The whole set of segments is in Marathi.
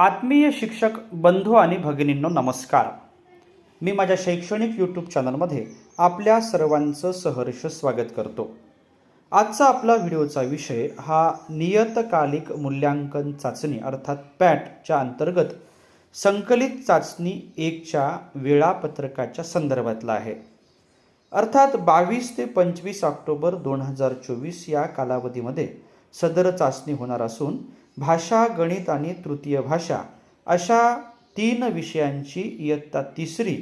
आत्मीय शिक्षक बंधू आणि भगिनींनो नमस्कार. मी माझ्या शैक्षणिक यूट्यूब चॅनलमध्ये आपल्या सर्वांचं सहर्ष स्वागत करतो. आजचा आपला व्हिडिओचा विषय हा नियतकालिक मूल्यांकन चाचणी अर्थात पॅटच्या अंतर्गत संकलित चाचणी एकच्या वेळापत्रकाच्या संदर्भातला आहे. अर्थात बावीस ते पंचवीस ऑक्टोबर दोन हजार चोवीस या कालावधीमध्ये सदर चाचणी होणार असून भाषा गणित आणि तृतीय भाषा अशा तीन विषयांची इयत्ता तिसरी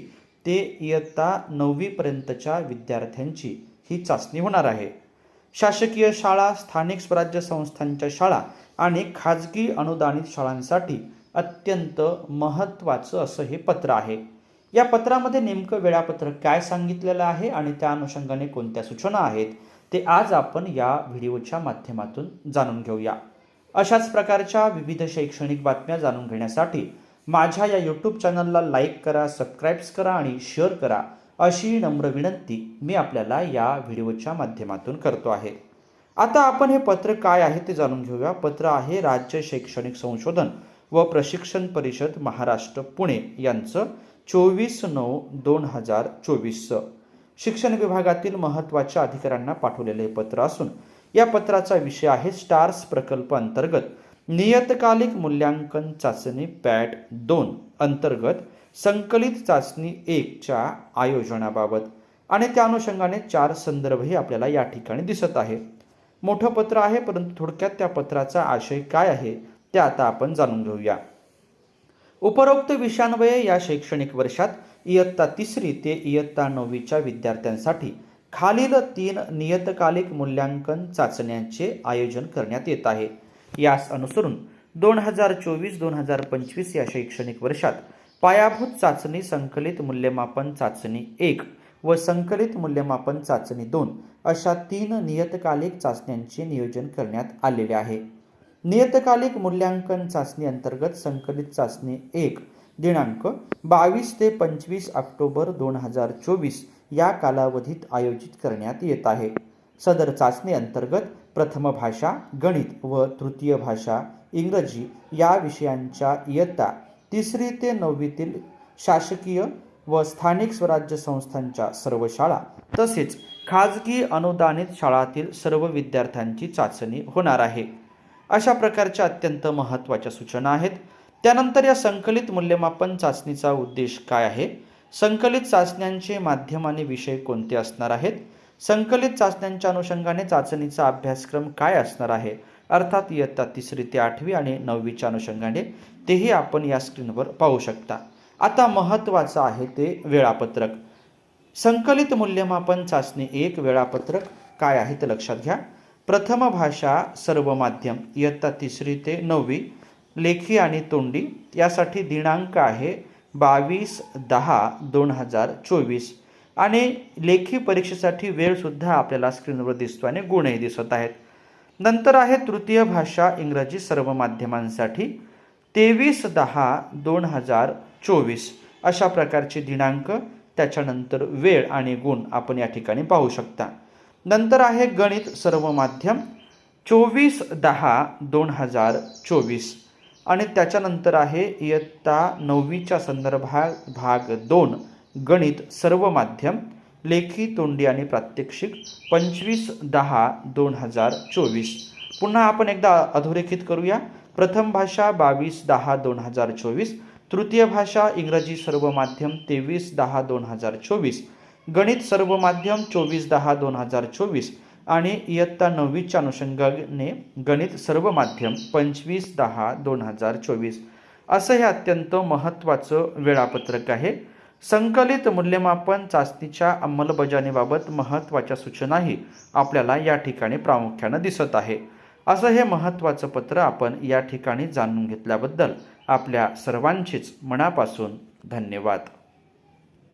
ते इयत्ता नववीपर्यंतच्या विद्यार्थ्यांची ही चाचणी होणार आहे. शासकीय शाळा स्थानिक स्वराज्य संस्थांच्या शाळा आणि खाजगी अनुदानित शाळांसाठी अत्यंत महत्त्वाचं असं हे पत्र आहे. या पत्रामध्ये नेमकं वेळापत्रक काय सांगितलेलं आहे आणि त्या अनुषंगाने कोणत्या सूचना आहेत ते आज आपण या व्हिडिओच्या माध्यमातून जाणून घेऊया. अशाच प्रकारच्या विविध शैक्षणिक बातम्या जाणून घेण्यासाठी माझ्या या यूट्यूब चॅनलला लाईक करा सबस्क्राईब्स करा आणि शेअर करा अशी नम्र विनंती मी आपल्याला या व्हिडिओच्या माध्यमातून करतो आहे. आता आपण हे पत्र काय आहे ते जाणून घेऊया. पत्र आहे राज्य शैक्षणिक संशोधन व प्रशिक्षण परिषद महाराष्ट्र पुणे यांचं चोवीस नऊ दोन हजार चोवीसचं शिक्षण विभागातील महत्त्वाच्या अधिकाऱ्यांना पाठवलेले हे पत्र असून या पत्राचा विषय आहे स्टार्स प्रकल्प अंतर्गत. नियतकालिक मूल्यांकन चाचणी पॅट दोन अंतर्गत संकलित चाचणी एकच्या आयोजनाबाबत आणि त्या अनुषंगाने चार संदर्भही आपल्याला या ठिकाणी दिसत आहे. मोठं पत्र आहे परंतु थोडक्यात त्या पत्राचा आशय काय आहे ते आता आपण जाणून घेऊया. उपरोक्त विषयान्वये या शैक्षणिक वर्षात इयत्ता तिसरी ते इयत्ता नववीच्या विद्यार्थ्यांसाठी खालील तीन नियतकालिक मूल्यांकन चाचण्यांचे आयोजन करण्यात येत आहे. यास अनुसरून दोन हजार चोवीस दोन हजार पंचवीस या शैक्षणिक वर्षात पायाभूत चाचणी संकलित मूल्यमापन चाचणी एक व संकलित मूल्यमापन चाचणी दोन अशा तीन नियतकालिक चाचण्यांचे नियोजन करण्यात आलेले आहे. नियतकालिक मूल्यांकन चाचणी अंतर्गत संकलित चाचणी एक दिनांक बावीस ते पंचवीस ऑक्टोबर दोन हजार चोवीस या कालावधीत आयोजित करण्यात येत आहे. सदर चाचणी अंतर्गत प्रथम भाषा गणित व तृतीय भाषा इंग्रजी या विषयांच्या इयत्ता तिसरी ते नववीतील शासकीय व स्थानिक स्वराज्य संस्थांच्या सर्व शाळा तसेच खाजगी अनुदानित शाळातील सर्व विद्यार्थ्यांची चाचणी होणार आहे. अशा प्रकारच्या अत्यंत महत्त्वाच्या सूचना आहेत. त्यानंतर या संकलित मूल्यमापन चाचणीचा उद्देश काय आहे? संकलित चाचण्यांचे माध्यम आणि विषय कोणते असणार आहेत? संकलित चाचण्यांच्या अनुषंगाने चाचणीचा अभ्यासक्रम काय असणार आहे? अर्थात इयत्ता तिसरी ते आठवी आणि नववीच्या अनुषंगाने तेही आपण या स्क्रीनवर पाहू शकता. आता महत्त्वाचं आहे ते वेळापत्रक. संकलित मूल्यमापन चाचणी एक वेळापत्रक काय आहे ते लक्षात घ्या. प्रथम भाषा सर्व माध्यम इयत्ता तिसरी ते नववी लेखी आणि तोंडी यासाठी दिनांक आहे बावीस दहा दोन हजार चोवीस. आणि लेखी परीक्षेसाठी वेळसुद्धा आपल्याला स्क्रीनवर दिसतो आणि गुणही दिसत आहेत. नंतर आहे तृतीय भाषा इंग्रजी सर्व माध्यमांसाठी. तेवीस दहा दोन हजार चोवीस अशा प्रकारचे दिनांक त्याच्यानंतर वेळ आणि गुण आपण या ठिकाणी पाहू शकता. नंतर आहे गणित सर्व माध्यम. चोवीस दहा दोन हजार चोवीस. आणि त्याच्यानंतर आहे इयत्ता नववीच्या संदर्भात भाग दोन गणित सर्व माध्यम लेखी तोंडी आणि प्रात्यक्षिक पंचवीस दहा दोन हजार चोवीस. पुन्हा आपण एकदा अधोरेखित करूया. प्रथम भाषा बावीस दहा दोन हजार चोवीस तृतीय भाषा इंग्रजी सर्व माध्यम तेवीस दहा दोन हजार चोवीस गणित सर्व माध्यम चोवीस दहा दोन हजार चोवीस आणि इयत्ता नववीच्या अनुषंगाने गणित सर्व माध्यम पंचवीस दहा दोन हजार चोवीस. असं हे अत्यंत महत्त्वाचं वेळापत्रक आहे. संकलित मूल्यमापन चाचणीच्या अंमलबजावणीबाबत महत्त्वाच्या सूचनाही आपल्याला या ठिकाणी प्रामुख्यानं दिसत आहे. असं हे महत्त्वाचं पत्र आपण या ठिकाणी जाणून घेतल्याबद्दल आपल्या सर्वांचीच मनापासून धन्यवाद.